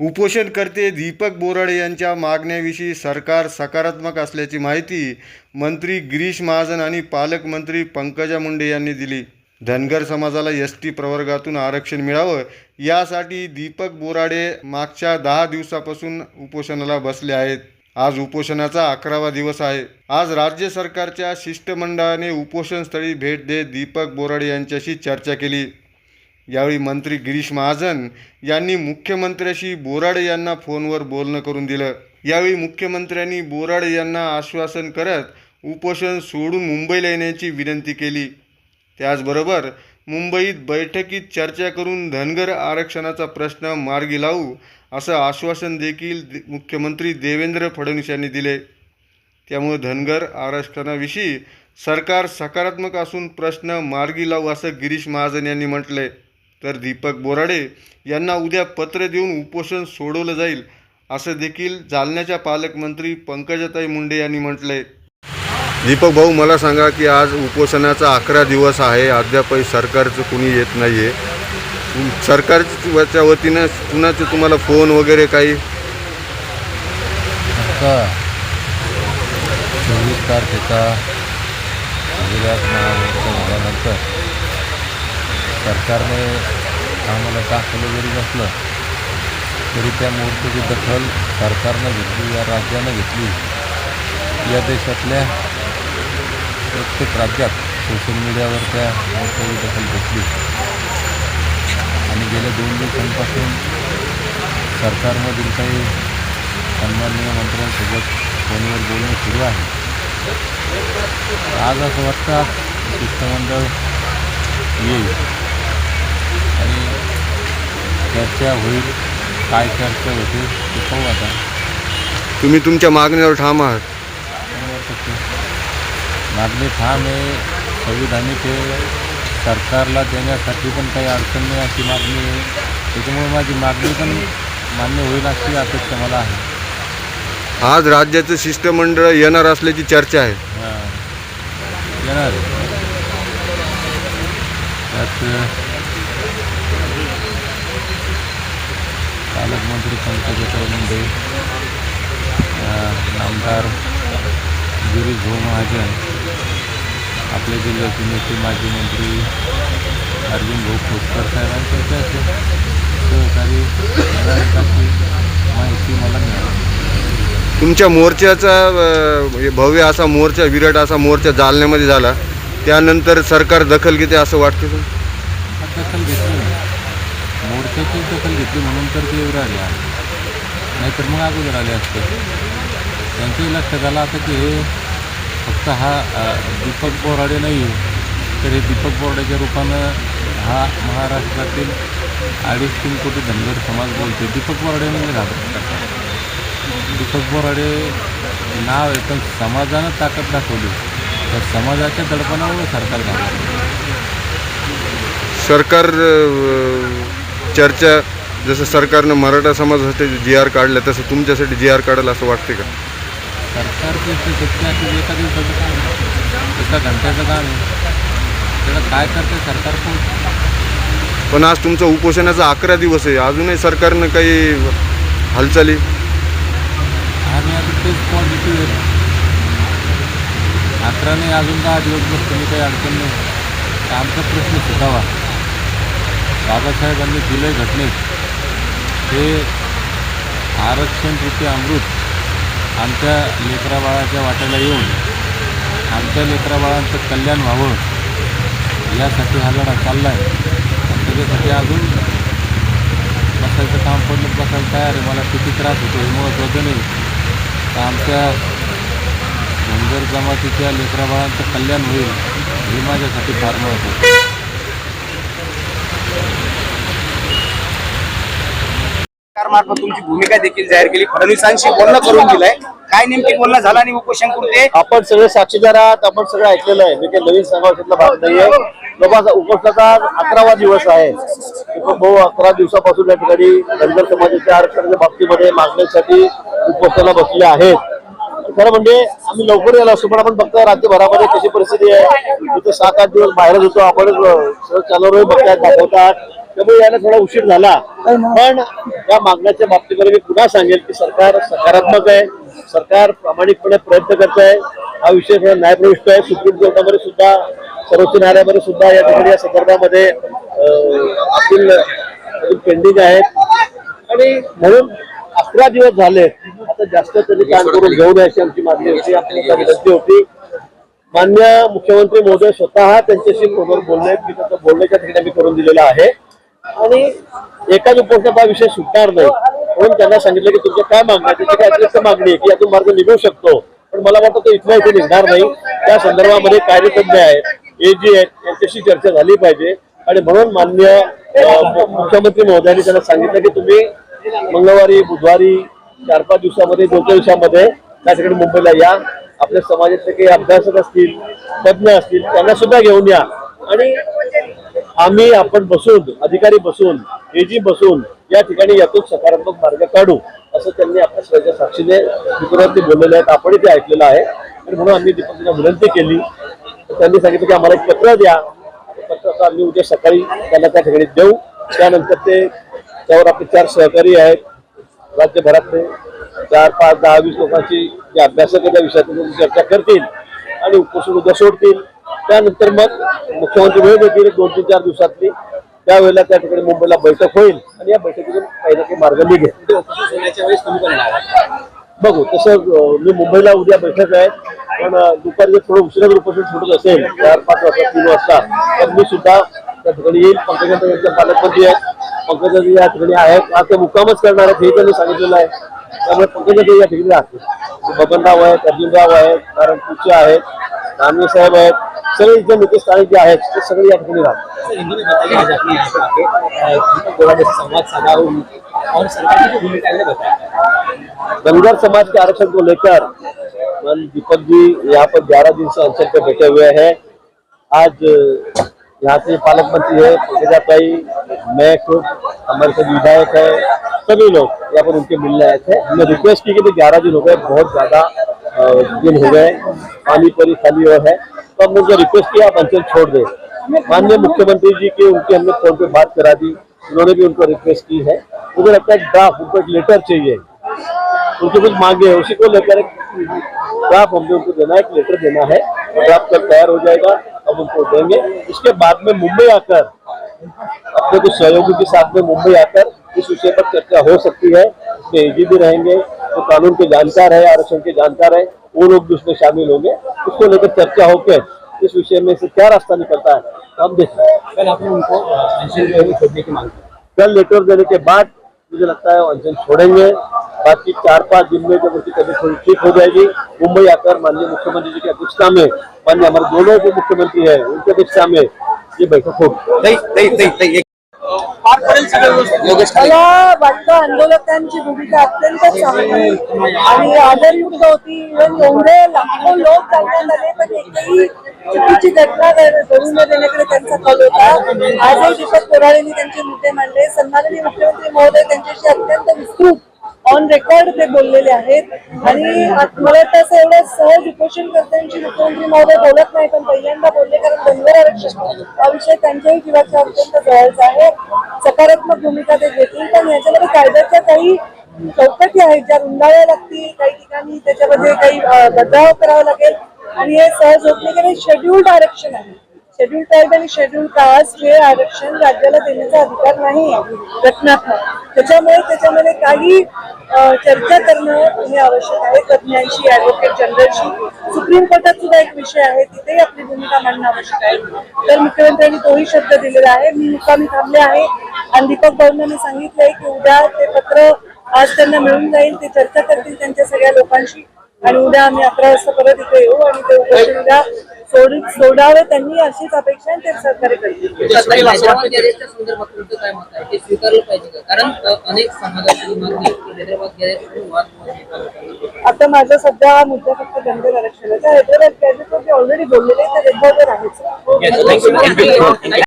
उपोषणकर्ते दीपक बोराडे यांच्या मागण्याविषयी सरकार सकारात्मक असल्याची माहिती मंत्री गिरीश महाजन आणि पालकमंत्री पंकजा मुंडे यांनी दिली. धनगर समाजाला एस टी प्रवर्गातून आरक्षण मिळावं यासाठी दीपक बोराडे मागच्या दहा दिवसापासून उपोषणाला बसले आहेत. आज उपोषणाचा अकरावा दिवस आहे. आज राज्य सरकारच्या शिष्टमंडळाने उपोषणस्थळी भेट देत दीपक बोराडे यांच्याशी चर्चा केली. यावेळी मंत्री गिरीश महाजन यांनी मुख्यमंत्र्याशी बोराडे यांना फोनवर बोलणं करून दिलं. यावेळी मुख्यमंत्र्यांनी बोराडे यांना आश्वासन करत उपोषण सोडून मुंबईला येण्याची विनंती केली. त्याचबरोबर मुंबईत बैठकीत चर्चा करून धनगर आरक्षणाचा प्रश्न मार्गी लावू असं आश्वासन देखील मुख्यमंत्री देवेंद्र फडणवीस यांनी दिले. त्यामुळे धनगर आरक्षणाविषयी सरकार सकारात्मक असून प्रश्न मार्गी लावू असं गिरीश महाजन यांनी म्हटलंय. तर दीपक बोराडे यांना उद्या पत्र देऊन उपोषण सोडवलं जाईल असं देखील जालन्याच्या पालकमंत्री पंकजाताई मुंडे यांनी म्हटलंय. दीपक भाऊ मला सांगा की आज उपोषणाचा अकरा दिवस आहे अद्यापही सरकारचं कुणी येत नाही आहे सरकारच्या वतीनं कुणाचे तुम्हाला फोन वगैरे काही? चोवीस तारखेचा गुजरात महामोर्चा झाल्यानंतर सरकारने आम्हाला दाखवलं जरी नसलं तरी त्या मूर्तीची दखल सरकारनं घेतली या राज्यानं घेतली. या देशातल्या प्रत्येक राज्यात सोशल मीडियावर त्या मूर्तीची दखल घेतली. आणि गेल्या दोन दिवसांपासून सरकारमधील काही सन्माननीय मंत्र्यांसोबत फोनवर बोलणं सुरू आहे. आज असं वाटतं शिष्टमंडळ येईल. चर्चा होईल काय चर्चा होते ते पाहू आता. तुम्ही तुमच्या मागणीवर ठाम आहात. मागणी ठाम आहे संविधानिक आहे सरकारला देण्यासाठी पण काही अडचण नाही अशी मागणी आहे. त्याच्यामुळे माझी मागणी पण मान्य होईल अशी अपेक्षा मला आहे. आज राज्याचं शिष्टमंडळ येणार असल्याची चर्चा आहे. हां. येणार आहे. त्यात पालकमंत्री पंकजाताई मुंडे नामदार गिरीश भाऊ महाजन आपल्या जिल्ह्याचे नेते माजी मंत्री अर्जुन भाऊ खोतकर साहेबांचे असे सहकारी माहिती मला मिळाली. तुमच्या मोर्चाचा भव्य असा मोर्चा विराट असा मोर्चा जालन्यामध्ये झाला. त्यानंतर सरकार दखल घेते असं वाटतं दखल घेतली नाही. मोर्चाची दखल घेतली म्हणून तर ते एवढं आले आहे. नाहीतर मग अगोदर आले असते. त्यांचंही लक्षात आलं आता की हे फक्त हा दीपक बोराडे नाही आहे. तर हे दीपक बोराडेच्या रूपानं हा महाराष्ट्रातील अडीच तीन कोटी धनगर समाज बोलते दीपक बोराडे म्हणजे घाबरत दीपक बोराडे नाव आहे पण समाजानं ताकद दाखवली. तर समाजाच्या दडपणामुळे सरकार घाबरतं सरकार चर्चा जसं सरकारनं मराठा समाजासाठी जी आर काढलं तसं तुमच्यासाठी जी आर काढेल असं वाटते का? सरकारचे असेल एका दिवसाचं काम आहे. एका घंट्याचं काम आहे. त्याला काय करते सरकार पण पण आज तुमचा उपोषणाचा अकरा दिवस आहे. अजूनही सरकारनं काही हालचाली? आम्ही आता तेच पॉझिटिव्ह आहे. अकराने अजून दहा दिवस बसतो काही अडचण नाही. आमचा प्रश्न सुटावा. बाबासाहेबांनी दिले घटनेत हे आरक्षण अमृत आमच्या लेकराबाळाच्या वाट्याला येऊन आमच्या लेकराबाळांचं कल्याण व्हावं यासाठी हा लढा चालला आहे आणि त्याच्यासाठी अजून बसायचं काम पडलं बसायला तयार आहे. मला किती त्रास होतो हे महत्त्वाचं नाही. तर आमच्या धनगर जमातीच्या लेकराबाळांचं कल्याण होईल हे माझ्यासाठी फार महत्त्वाचं सरकारमार्फत तुमची भूमिका देखील जाहीर केली. फडणवीसांशी बोलणं करून दिलंय. काय नेमकी बोलणं झालं आणि उपोषण कुठे आपण सगळे साक्षीदार आहात आपण सगळं ऐकलेलं आहे. मी काही नवीन सांगायला भाग नाहीये. बाबा उपोषणाचा अकरावा दिवस आहे. भाऊ अकरा दिवसापासून या ठिकाणी धनगर समाजाच्या आरक्षणाच्या बाबतीमध्ये मागण्यासाठी उपोषणाला बसले आहेत. खरं म्हणजे आम्ही लवकर यायला असतो पण आपण फक्त राज्यभरामध्ये कशी परिस्थिती आहे तिथं सात आठ दिवस बाहेरच होतो आपण सगळं चालू बघतायत दाखवतात. त्यामुळे यायला थोडा उशीर झाला. पण या मागण्याच्या बाबतीमध्ये मी पुन्हा सांगेल की सरकार सकारात्मक आहे सरकार प्रामाणिकपणे प्रयत्न करत आहे हा विषय थोडा न्यायप्रविष्ट आहे. सुप्रीम कोर्टामध्ये सुद्धा सर्वोच्च न्यायालयामध्ये सुद्धा या ठिकाणी या संदर्भामध्ये अपील पेंडिंग आहेत. आणि म्हणून अकरा दिवस झाले आता जास्त तरी काम करून घेऊ नये अशी आमची मागणी होती. आपल्याला विनंती होती. मान्य मुख्यमंत्री महोदय स्वतः त्यांच्याशी फोनवर बोलले. मी त्याचं बोलण्याच्या ठिकाणी मी करून दिलेलं आहे. आणि एकाच उपोषणात हा विषय सुटणार नाही. म्हणून त्यांना सांगितलं की तुमच्या काय मागण्या त्याची काय अतिरिक्त मागणी आहे की यातून मार्ग निघू शकतो. पण मला वाटतं तो इथल्या इथे निघणार नाही. त्या संदर्भामध्ये कार्यतज्ञ आहेत एजी आहेत यांच्याशी चर्चा झाली पाहिजे. आणि म्हणून मान्य मुख्यमंत्री महोदयांनी त्यांना सांगितलं की तुम्ही मंगळवारी बुधवारी चार पाच दिवसामध्ये दोन दिवसामध्ये त्या ठिकाणी मुंबईला या. आपल्या समाजातले काही अभ्यासक असतील तज्ज्ञ असतील त्यांना सुद्धा घेऊन या. आणि आम्ही आपण बसून अधिकारी बसून एजी बसून या ठिकाणी यातून सकारात्मक मार्ग काढू असं त्यांनी आपल्या स्वतःच्या साक्षीने मित्रांनी बोललेले आहेत आपणही ते ऐकलेलं आहे. आणि म्हणून आम्ही दीपकजींना विनंती केली. तर त्यांनी सांगितलं की आम्हाला एक पत्र द्या. ते पत्र आम्ही उद्या सकाळी त्यांना त्या ठिकाणी देऊ. त्यानंतर ते त्यावर आपले चार सहकारी आहेत. राज्यभरातले चार पाच दहा वीस लोकांची जे अभ्यासक त्या विषयात त्यांची चर्चा करतील आणि उपोषण उद्या सोडतील. त्यानंतर मग मुख्यमंत्री वेळ देतील दोन तीन चार दिवसातली. त्यावेळेला त्या ठिकाणी मुंबईला बैठक होईल आणि या बैठकीतून काही ना काही मार्ग निघेल. येणार बघू तसं मी मुंबईला उद्या बैठक आहे पण दुपारी जर थोडं उशिरा उपोषण सुटत असेल चार पाच वाजता तीन वाजता तर मी सुद्धा त्या ठिकाणी येईल पंकजा यांच्या पालकमंत्री आहेत. पंकजा या ठिकाणी आहेत. आज मुक्कामच करणार आहेत हे त्यांनी सांगितलेलं आहे. त्यामुळे पंकजा या ठिकाणी राहतील. बबनराव आहेत अर्जुनराव आहेत कारण पुढचे आहेत दानवे साहेब आहेत. सगळे स्थानिक जे आहेत ते सगळे या ठिकाणी राहतात है धनगर समाज के आरक्षण को लेकर दीपक जी यहाँ पर ग्यारह दिन से अनशन पे बैठे हुए हैं आज यहाँ से पालक मंत्री है पंकजाताई मैं खुद, हमारे साथ विधायक है, सभी लोग यहाँ पर उनके मिलने आए थे। हमने रिक्वेस्ट की कि ग्यारह दिन हो गए, बहुत ज़्यादा दिन हो गए, पानी परी खाली और है। तो हमने उनको रिक्वेस्ट किया, आप अंचल छोड़ दें। माननीय मुख्यमंत्री जी की उनके हमने फ़ोन पे बात करा दी, उन्होंने भी उनको रिक्वेस्ट की है। मुझे लगता है ड्राफ्ट उनको एक लेटर चाहिए। उनकी कुछ मांगे है, उसी को लेकर एक ड्राफ्ट हमने उनको देना है, एक लेटर देना है ड्राफ्ट कल तैयार हो जाएगा। हम उनको देंगे। उसके बाद में मुंबई आकर अपने कुछ सहयोगी के साथ में मुंबई आकर इस विषय पर चर्चा हो सकती है। उसमें एजी भी रहेंगे जो कानून के जानकार है आरक्षण के जानकार है वो लोग भी उसमें शामिल होंगे। उसको लेकर चर्चा होकर इस विषय में से क्या रास्ता निकलता है तो हम देखेंगे। कल आपने उनको अंशुल जो वो छोड़ने की मांग कल लेटर देने के बाद मुझे लगता है अनशन छोड़ेंगे। बाकी चार पाँच दिन में जब उनकी तबीयत थोड़ी ठीक हो जाएगी, मुंबई आकर माननीय मुख्यमंत्री जी की अध्यक्षता में, माननीय हमारे दोनों जो मुख्यमंत्री है, उनकी अध्यक्षता में ये बैठक होगी। पार पडेल सगळं व्यवस्थित. मला वाटतं आंदोलकांची भूमिका अत्यंत चांगली आणि आदरयुक्त होती इव्हन एवढे लाखो लोक चालण्यात आले पण एकही चुकीची घटना घडून न देण्याकडे त्यांचा कल होता. आजही दीपक कोराळेंनी त्यांचे मुद्दे मांडले. सन्माननीय मुख्यमंत्री महोदय त्यांच्याशी अत्यंत विस्तृत ऑन रेकॉर्ड ते बोललेले आहेत. आणि मला तसं एवढं सहज उपोषण करताना मुख्यमंत्री महोदय बोलत नाही पण पहिल्यांदा बोलले कारण धनगर आरक्षण हा विषय त्यांच्याही जीवाच्या अत्यंत जवळचा आहे. सकारात्मक भूमिका ते घेतील पण याच्यामध्ये कायद्याच्या काही चौकटी आहेत ज्या रुंदाव्या लागतील काही ठिकाणी त्याच्यामध्ये काही बदलाव करावा लागेल. आणि हे सहज होत नाही कारण शेड्युल्ड आरक्षण आहे. शेड्यूल ट्राईब आणि शेड्यूल कास्ट हे आरक्षण राज्याला देण्याचा अधिकार नाही. घटनात्मक त्याच्यामुळे त्याच्यामध्ये काही चर्चा करणं हे आवश्यक आहे. तज्ज्ञांशी ॲडव्होकेट जनरलशी. सुप्रीम कोर्टात सुद्धा एक विषय आहे. तिथेही आपली भूमिका मांडणं आवश्यक आहे. तर मुख्यमंत्र्यांनी तोही शब्द दिलेला आहे. मी मुक्कामी थांबले आहे. आणि दीपक भाऊंनी सांगितलंय की उद्या ते पत्र आज त्यांना मिळून जाईल. ते चर्चा करतील त्यांच्या सगळ्या लोकांशी. आणि उद्या आम्ही अकरा वाजता परत इथे येऊ आणि ते उद्या सोड सोडावे त्यांनी अशीच अपेक्षा आहे, ते हैदराबाद हैदराबाद वाद निर्माण आता माझा सध्या हा मुद्दा फक्त धनगर आरक्षणाचा हैदराबाद गॅजेटवरती ऑलरेडी बोललेले आहे, ते रेकॉर्डवर आहेच.